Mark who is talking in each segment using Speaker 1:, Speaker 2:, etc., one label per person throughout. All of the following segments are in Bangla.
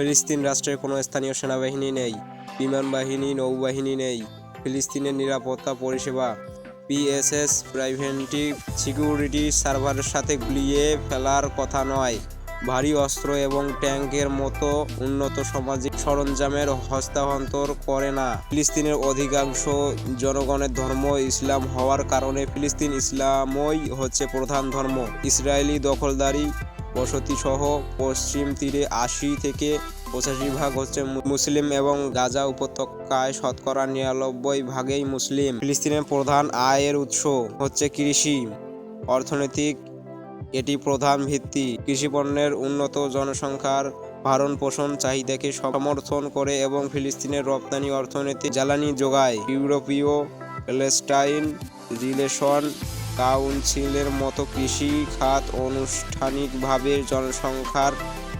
Speaker 1: ফিলিস্তিন রাষ্ট্রের কোনো স্থানীয় সেনাবাহিনী নেই, বিমান বাহিনী, নৌবাহিনী নেই, ফিলিস্তিনের নিরাপত্তা পরিষেবা, পিএসএস প্রাইভেন্টিভ সিকিউরিটি সার্ভারের সাথে গুলিয়ে ফেলার কথা নয়। ভারী অস্ত্র এবং ট্যাঙ্কের মতো উন্নত সামাজিক সরঞ্জামের হস্তান্তর করে না। ফিলিস্তিনের অধিকাংশ জনগণের ধর্ম ইসলাম হওয়ার কারণে ফিলিস্তিন ইসলামই হচ্ছে প্রধান ধর্ম। ইসরায়েলি দখলদারি বসতি সহ পশ্চিম তীরে আশি থেকে পঁচাশি ভাগ হচ্ছে মুসলিম এবং গাজা উপত্যকায় শতকরা নিরানব্বই ভাগেই মুসলিম। ফিলিস্তিনের প্রধান আয়ের উৎস হচ্ছে কৃষি। অর্থনৈতিক এটি প্রধান ভিত্তি। কৃষি পণ্যের উন্নত জনসংখ্যার ভারণ পোষণ চাহিদাকে সমর্থন করে এবং ফিলিস্তিনের রপ্তানি অর্থনীতি জ্বালানি যোগায়। ইউরোপীয় প্যালেস্টাইন রিলেশন কাউন্সিলের মতো কৃষি খাত আনুষ্ঠানিকভাবে জনসংখ্যার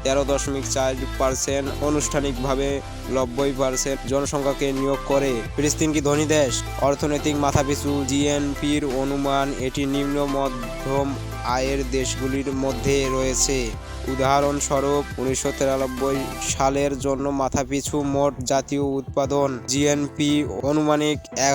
Speaker 1: তেরো দশমিক চার পার্সেন্ট, আনুষ্ঠানিকভাবে নব্বই পার্সেন্ট জনসংখ্যাকে নিয়োগ করে। ফিলিস্তিন কি ধনী দেশ? অর্থনৈতিক মাথাপিছু জিএনপির অনুমান এটি নিম্ন, মধ্যম আয়ের দেশগুলির মধ্যে রয়েছে। উদাহরণস্বরূপ উনিশশো তিরানব্বই সালের জন্য মাথাপিছু মোট জাতীয় উৎপাদন জিএনপি অনুমানিক এক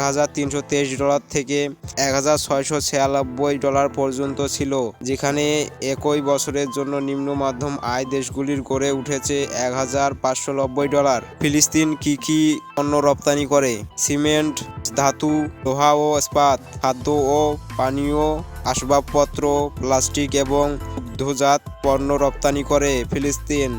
Speaker 1: ডলার থেকে এক হাজার ছয়শো ছিয়ানব্বই ডলার পর্যন্ত ছিল, যেখানে একই বছরের জন্য নিম্ন মাধ্যম আয় দেশগুলির গড়ে উঠেছে এক হাজার পাঁচশো নব্বই ডলার। ফিলিস্তিন কি কি পণ্য রপ্তানি করে? সিমেন্ট, ধাতু, লোহা ও ইস্পাত, খাদ্য ও পানীয়, আসবাবপত্র, প্লাস্টিক এবং দুগ্ধজাত পণ্য রপ্তানি করে ফিলিস্তিন।